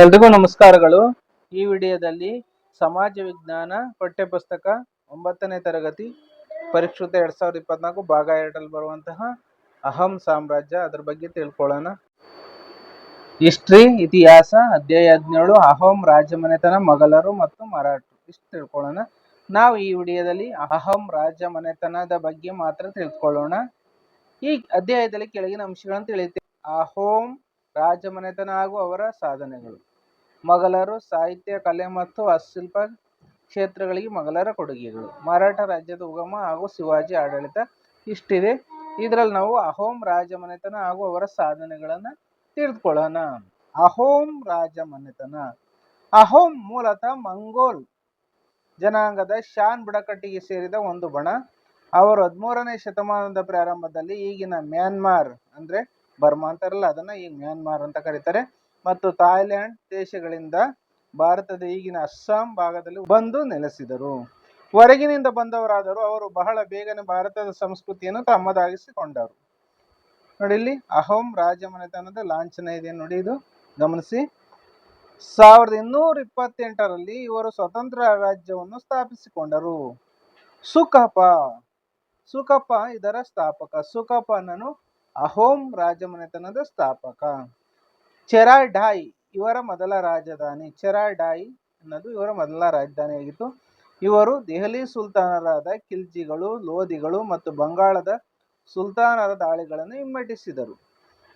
ಎಲ್ರಿಗೂ ನಮಸ್ಕಾರಗಳು. ಈ ವಿಡಿಯೋದಲ್ಲಿ ಸಮಾಜ ವಿಜ್ಞಾನ ಪಠ್ಯಪುಸ್ತಕ ಒಂಬತ್ತನೇ ತರಗತಿ ಪರಿಷ್ಕೃತ ಎರಡ್ ಸಾವಿರದ ಇಪ್ಪತ್ನಾಲ್ಕು ಭಾಗ ಎರಡರಲ್ಲಿ ಬರುವಂತಹ ಅಹಂ ಸಾಮ್ರಾಜ್ಯ ಅದ್ರ ಬಗ್ಗೆ ತಿಳ್ಕೊಳ್ಳೋಣ. ಹಿಸ್ಟ್ರಿ, ಇತಿಹಾಸ ಅಧ್ಯಾಯ ಹದಿನೇಳು ಅಹಂ ರಾಜಮನೆತನ, ಮೊಘಲರು ಮತ್ತು ಮರಾಠರು ಇಷ್ಟು ತಿಳ್ಕೊಳ್ಳೋಣ. ನಾವು ಈ ವಿಡಿಯೋದಲ್ಲಿ ಅಹಂ ರಾಜ ಮನೆತನದ ಬಗ್ಗೆ ಮಾತ್ರ ತಿಳ್ಕೊಳ್ಳೋಣ. ಈ ಅಧ್ಯಾಯದಲ್ಲಿ ಕೆಳಗಿನ ಅಂಶಗಳನ್ನು ತಿಳಿಯುತ್ತೇವೆ ಅಹೋಂ ರಾಜಮನೆತನ ಹಾಗೂ ಅವರ ಸಾಧನೆಗಳು. ಮೊಘಲರು ಸಾಹಿತ್ಯ, ಕಲೆ ಮತ್ತು ವಾಸ್ತುಶಿಲ್ಪ ಕ್ಷೇತ್ರಗಳಿಗೆ ಮೊಘಲರ ಕೊಡುಗೆಗಳು. ಮರಾಠ ರಾಜ್ಯದ ಉಗಮ ಹಾಗೂ ಶಿವಾಜಿ ಆಡಳಿತ ಇಷ್ಟಿದೆ. ಇದರಲ್ಲಿ ನಾವು ಅಹೋಂ ರಾಜಮನೆತನ ಹಾಗೂ ಅವರ ಸಾಧನೆಗಳನ್ನು ತಿಳಿದುಕೊಳ್ಳೋಣ. ಅಹೋಂ ರಾಜಮನೆತನ. ಅಹೋಂ ಮೂಲತಃ ಮಂಗೋಲ್ ಜನಾಂಗದ ಶಾನ್ ಬುಡಕಟ್ಟಿಗೆ ಸೇರಿದ ಒಂದು ಬಣ. ಅವರು ಹದಿಮೂರನೇ ಶತಮಾನದ ಪ್ರಾರಂಭದಲ್ಲಿ ಈಗಿನ ಮ್ಯಾನ್ಮಾರ್ ಅಂದ್ರೆ ಬರ್ಮಾ ಅಂತಾರಲ್ಲ, ಅದನ್ನ ಈಗ ಮ್ಯಾನ್ಮಾರ್ ಅಂತ ಕರೀತಾರೆ. ಮತ್ತು ಥಾಯ್ಲೆಂಡ್ ದೇಶಗಳಿಂದ ಭಾರತದ ಈಗಿನ ಅಸ್ಸಾಂ ಭಾಗದಲ್ಲಿ ಬಂದು ನೆಲೆಸಿದರು. ಹೊರಗಿನಿಂದ ಬಂದವರಾದರೂ ಅವರು ಬಹಳ ಬೇಗನೆ ಭಾರತದ ಸಂಸ್ಕೃತಿಯನ್ನು ತಮ್ಮದಾಗಿಸಿಕೊಂಡರು. ನೋಡಿ ಇಲ್ಲಿ ಅಹೋಂ ರಾಜಮನೆತನದ ಲಾಂಛನ ಇದೆ ನೋಡಿ ಇದು. ಗಮನಿಸಿ. ಸಾವಿರದ ಇನ್ನೂರ ಇಪ್ಪತ್ತೆಂಟರಲ್ಲಿ ಇವರು ಸ್ವತಂತ್ರ ರಾಜ್ಯವನ್ನು ಸ್ಥಾಪಿಸಿಕೊಂಡರು. ಸುಕಪ. ಸುಕಪ ಇದರ ಸ್ಥಾಪಕ. ಸುಕಪನನು ಅಹೋಂ ರಾಜಮನೆತನದ ಸ್ಥಾಪಕ. ಚೆರಾಯ್ ಢಾಯ್ ಇವರ ಮೊದಲ ರಾಜಧಾನಿ. ಚೆರಾ ಢಾಯ್ ಅನ್ನೋದು ಇವರ ಮೊದಲ ರಾಜಧಾನಿಯಾಗಿತ್ತು ಇವರು ದೆಹಲಿ ಸುಲ್ತಾನರಾದ ಖಿಲ್ಜಿಗಳು, ಲೋಧಿಗಳು ಮತ್ತು ಬಂಗಾಳದ ಸುಲ್ತಾನರ ದಾಳಿಗಳನ್ನು ಹಿಮ್ಮೆಟ್ಟಿಸಿದರು.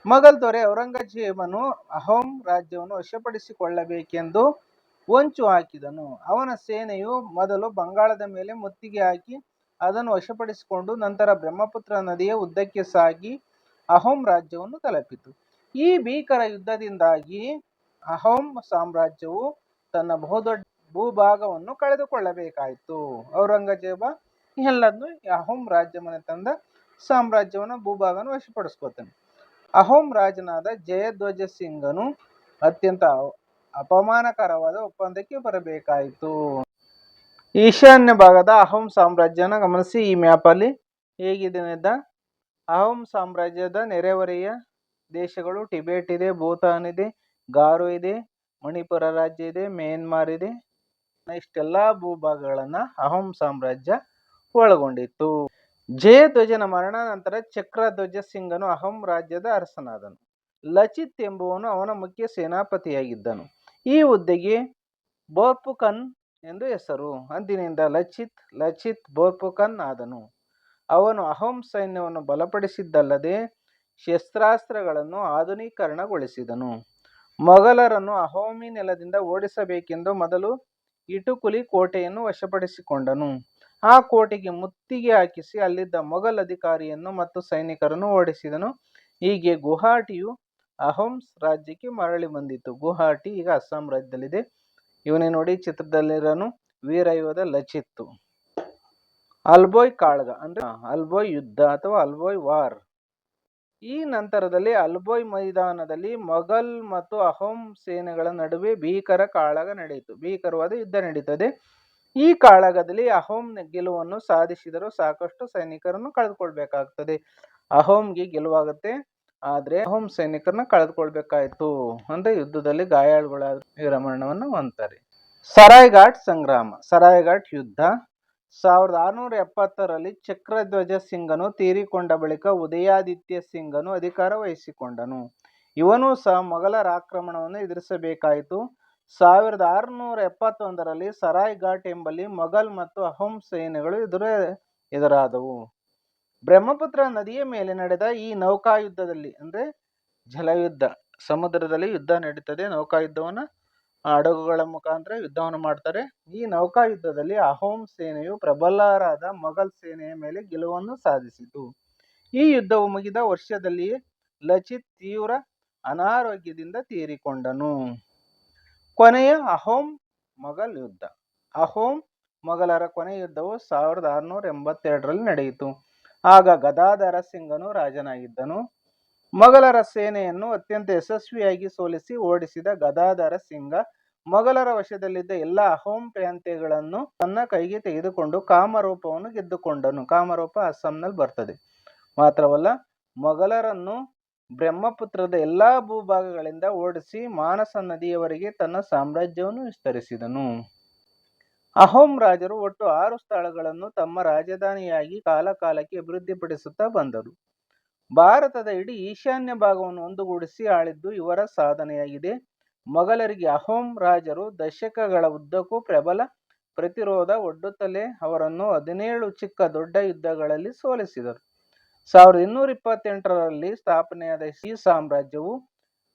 ಮೊಘಲ್ ದೊರೆ ಔರಂಗಜೇಬನು ಅಹೋಂ ರಾಜ್ಯವನ್ನು ವಶಪಡಿಸಿಕೊಳ್ಳಬೇಕೆಂದು ಹೊಂಚು ಹಾಕಿದನು. ಅವನ ಸೇನೆಯು ಮೊದಲು ಬಂಗಾಳದ ಮೇಲೆ ಮುತ್ತಿಗೆ ಹಾಕಿ ಅದನ್ನು ವಶಪಡಿಸಿಕೊಂಡು ನಂತರ ಬ್ರಹ್ಮಪುತ್ರ ನದಿಯ ಉದ್ದಕ್ಕೆ ಸಾಗಿ ಅಹೋಂ ರಾಜ್ಯವನ್ನು ತಲುಪಿತು. ಈ ಭೀಕರ ಯುದ್ಧದಿಂದಾಗಿ ಅಹೋಂ ಸಾಮ್ರಾಜ್ಯವು ತನ್ನ ಬಹುದೊಡ್ಡ ಭೂಭಾಗವನ್ನು ಕಳೆದುಕೊಳ್ಳಬೇಕಾಯಿತು. ಔರಂಗಜೇಬ ಎಲ್ಲದನ್ನು ಅಹೋಂ ರಾಜ್ಯ ಮನೆ ತಂದ ಸಾಮ್ರಾಜ್ಯವನ್ನು ಭೂಭಾಗನ ವಶಪಡಿಸ್ಕೊತಾನೆ ಅಹೋಂ ರಾಜನಾದ ಜಯಧ್ವಜ ಸಿಂಗನು ಅತ್ಯಂತ ಅಪಮಾನಕರವಾದ ಒಪ್ಪಂದಕ್ಕೆ ಬರಬೇಕಾಯಿತು. ಈಶಾನ್ಯ ಭಾಗದ ಅಹೋಂ ಸಾಮ್ರಾಜ್ಯನ ಗಮನಿಸಿ ಈ ಮ್ಯಾಪಲ್ಲಿ ಹೇಗಿದೆ ಅಹೋಮ್ ಅಹೋಂ ಸಾಮ್ರಾಜ್ಯದ ನೆರೆಹೊರೆಯ ದೇಶಗಳು, ಟಿಬೆಟ್ ಇದೆ, ಭೂತಾನ್ ಇದೆ, ಗಾರೋ ಇದೆ, ಮಣಿಪುರ ರಾಜ್ಯ ಇದೆ, ಮ್ಯಾನ್ಮಾರ್ ಇದೆ. ಇಷ್ಟೆಲ್ಲ ಭೂಭಾಗಗಳನ್ನು ಅಹೋಂ ಸಾಮ್ರಾಜ್ಯ ಒಳಗೊಂಡಿತ್ತು. ಜಯಧ್ವಜನ ಮರಣ ನಂತರ ಚಕ್ರಧ್ವಜ ಸಿಂಗನು ಅಹೋಂ ರಾಜ್ಯದ ಅರಸನಾದನು. ಲಚಿತ್ ಎಂಬುವನು ಅವನ ಮುಖ್ಯ ಸೇನಾಪತಿಯಾಗಿದ್ದನು. ಈ ಹುದ್ದೆಗೆ ಬೋರ್ಪುಕನ್ ಎಂದು ಹೆಸರು. ಅಂದಿನಿಂದ ಲಚಿತ್ ಲಚಿತ್ ಬೋರ್ಪುಕನ್ ಆದನು. ಅವನು ಅಹೋಂ ಸೈನ್ಯವನ್ನು ಬಲಪಡಿಸಿದ್ದಲ್ಲದೆ ಶಸ್ತ್ರಾಸ್ತ್ರಗಳನ್ನು ಆಧುನೀಕರಣಗೊಳಿಸಿದನು. ಮೊಘಲರನ್ನು ಅಹೋಮಿ ನೆಲದಿಂದ ಓಡಿಸಬೇಕೆಂದು ಮೊದಲು ಇಟುಕುಲಿ ಕೋಟೆಯನ್ನು ವಶಪಡಿಸಿಕೊಂಡನು. ಆ ಕೋಟೆಗೆ ಮುತ್ತಿಗೆ ಹಾಕಿಸಿ ಅಲ್ಲಿದ್ದ ಮೊಘಲ್ ಅಧಿಕಾರಿಯನ್ನು ಮತ್ತು ಸೈನಿಕರನ್ನು ಓಡಿಸಿದನು. ಹೀಗೆ ಗುವಾಹಟಿಯು ಅಹೋಮ್ಸ್ ರಾಜ್ಯಕ್ಕೆ ಮರಳಿ ಬಂದಿತ್ತು ಗುವಾಹಟಿ ಈಗ ಅಸ್ಸಾಂ ರಾಜ್ಯದಲ್ಲಿದೆ. ಇವನೇ ನೋಡಿ ಚಿತ್ರದಲ್ಲಿರೋನು ವೀರಯೋಧ ಲಚಿತ್ತು. ಅಲ್ಬೋಯ್ ಕಾಳಗ ಅಂದ್ರೆ, ಅಲ್ಬೋಯ್ ಯುದ್ಧ ಅಥವಾ ಅಲ್ಬೋಯ್ ವಾರ್. ಈ ನಂತರದಲ್ಲಿ ಅಲ್ಬೋಯ್ ಮೈದಾನದಲ್ಲಿ ಮೊಘಲ್ ಮತ್ತು ಅಹೋಂ ಸೇನೆಗಳ ನಡುವೆ ಭೀಕರ ಕಾಳಗ ನಡೆಯಿತು. ಭೀಕರವಾದ ಯುದ್ಧ ನಡೀತದೆ. ಈ ಕಾಳಗದಲ್ಲಿ ಅಹೋಂ ಗೆಲುವನ್ನು ಸಾಧಿಸಿದರೂ ಸಾಕಷ್ಟು ಸೈನಿಕರನ್ನು ಕಳೆದುಕೊಳ್ಬೇಕಾಗ್ತದೆ. ಅಹೋಮ್ಗೆ ಗೆಲುವಾಗುತ್ತೆ. ಆದ್ರೆ ಅಹೋಂ ಸೈನಿಕರನ್ನ ಕಳೆದುಕೊಳ್ಬೇಕಾಯ್ತು. ಅಂದ್ರೆ ಯುದ್ಧದಲ್ಲಿ ಗಾಯಾಳುಗಳಾದ ವೀರಮರಣವನ್ನು ಹೊಂದ್ತಾರೆ. ಸರಾಯ್ಘಾಟ್ ಸಂಗ್ರಾಮ, ಸರಾಯ್ಘಾಟ್ ಯುದ್ಧ. ಸಾವಿರದ ಆರುನೂರ ಎಪ್ಪತ್ತರಲ್ಲಿ ಚಕ್ರಧ್ವಜ ಸಿಂಗನು ತೀರಿಕೊಂಡ ಬಳಿಕ ಉದಯಾದಿತ್ಯ ಸಿಂಗನು ಅಧಿಕಾರ ವಹಿಸಿಕೊಂಡನು. ಇವನು ಸಹ ಮೊಘಲರ ಆಕ್ರಮಣವನ್ನು ಎದುರಿಸಬೇಕಾಯಿತು. ಸಾವಿರದ ಆರುನೂರ ಎಪ್ಪತ್ತೊಂದರಲ್ಲಿ ಸರಾಯ್ ಘಾಟ್ ಎಂಬಲ್ಲಿ ಮೊಘಲ್ ಮತ್ತು ಅಹೋಂ ಸೇನೆಗಳು ಎದುರ ಎದುರಾದವು. ಬ್ರಹ್ಮಪುತ್ರ ನದಿಯ ಮೇಲೆ ನಡೆದ ಈ ನೌಕಾಯುದ್ಧದಲ್ಲಿ, ಅಂದ್ರೆ ಜಲಯುದ್ಧ, ಸಮುದ್ರದಲ್ಲಿ ಯುದ್ಧ ನಡೀತದೆ. ನೌಕಾಯುದ್ಧವನ್ನು ಹಡಗುಗಳ ಮುಖಾಂತರ ಯುದ್ಧವನ್ನು ಮಾಡ್ತಾರೆ. ಈ ನೌಕಾಯುದ್ಧದಲ್ಲಿ ಅಹೋಂ ಸೇನೆಯು ಪ್ರಬಲರಾದ ಮೊಘಲ್ ಸೇನೆಯ ಮೇಲೆ ಗೆಲುವನ್ನು ಸಾಧಿಸಿತು. ಈ ಯುದ್ಧವು ಮುಗಿದ ವರ್ಷದಲ್ಲಿಯೇ ಲಚಿತ್ ತೀವ್ರ ಅನಾರೋಗ್ಯದಿಂದ ತೀರಿಕೊಂಡನು. ಕೊನೆಯ ಅಹೋಂ ಮೊಘಲ್ ಯುದ್ಧ. ಅಹೋಂ ಮೊಘಲರ ಕೊನೆಯ ಯುದ್ಧವು ಸಾವಿರದ ಆರುನೂರ ಎಂಬತ್ತೆರಡರಲ್ಲಿ ನಡೆಯಿತು. ಆಗ ಗದಾಧರ ಸಿಂಗನು ರಾಜನಾಗಿದ್ದನು. ಮೊಘಲರ ಸೇನೆಯನ್ನು ಅತ್ಯಂತ ಯಶಸ್ವಿಯಾಗಿ ಸೋಲಿಸಿ ಓಡಿಸಿದ ಗದಾಧರ ಸಿಂಗ, ಮೊಘಲರ ವಶದಲ್ಲಿದ್ದ ಎಲ್ಲ ಅಹೋಂ ಪ್ರಾಂತ್ಯಗಳನ್ನು ತನ್ನ ಕೈಗೆ ತೆಗೆದುಕೊಂಡು ಕಾಮರೂಪವನ್ನು ಗೆದ್ದುಕೊಂಡನು. ಕಾಮರೂಪ ಅಸ್ಸಾಂನಲ್ಲಿ ಬರ್ತದೆ. ಮಾತ್ರವಲ್ಲ, ಮೊಘಲರನ್ನು ಬ್ರಹ್ಮಪುತ್ರದ ಎಲ್ಲಾ ಭೂಭಾಗಗಳಿಂದ ಓಡಿಸಿ ಮಾನಸ ನದಿಯವರೆಗೆ ತನ್ನ ಸಾಮ್ರಾಜ್ಯವನ್ನು ವಿಸ್ತರಿಸಿದನು. ಅಹೋಮ್ ರಾಜರು ಒಟ್ಟು ಆರು ಸ್ಥಳಗಳನ್ನು ತಮ್ಮ ರಾಜಧಾನಿಯಾಗಿ ಕಾಲಕಾಲಕ್ಕೆ ಅಭಿವೃದ್ಧಿಪಡಿಸುತ್ತಾ ಬಂದರು. ಭಾರತದ ಇಡೀ ಈಶಾನ್ಯ ಭಾಗವನ್ನು ಒಂದುಗೂಡಿಸಿ ಆಳಿದ್ದು ಇವರ ಸಾಧನೆಯಾಗಿದೆ. ಮೊಘಲರಿಗೆ ಅಹೋಂ ರಾಜರು ದಶಕಗಳ ಉದ್ದಕ್ಕೂ ಪ್ರಬಲ ಪ್ರತಿರೋಧ ಒಡ್ಡುತ್ತಲೇ ಅವರನ್ನು ಹದಿನೇಳು ಚಿಕ್ಕ ದೊಡ್ಡ ಯುದ್ಧಗಳಲ್ಲಿ ಸೋಲಿಸಿದರು. ಸಾವಿರದ ಇನ್ನೂರ ಇಪ್ಪತ್ತೆಂಟರಲ್ಲಿ ಸ್ಥಾಪನೆಯಾದ ಈ ಸಾಮ್ರಾಜ್ಯವು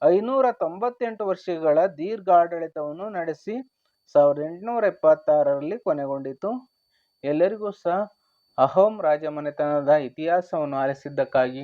ಐನೂರ ತೊಂಬತ್ತೆಂಟು ವರ್ಷಗಳ ದೀರ್ಘಾಡಳಿತವನ್ನು ನಡೆಸಿ ಸಾವಿರದ ಎಂಟುನೂರ ಎಪ್ಪತ್ತಾರರಲ್ಲಿ ಕೊನೆಗೊಂಡಿತು. ಎಲ್ಲರಿಗೂ ಸಹ ಅಹೋಂ ರಾಜಮನೆತನದ ಇತಿಹಾಸವನ್ನು ಆಲಿಸಿದ್ದಕ್ಕಾಗಿ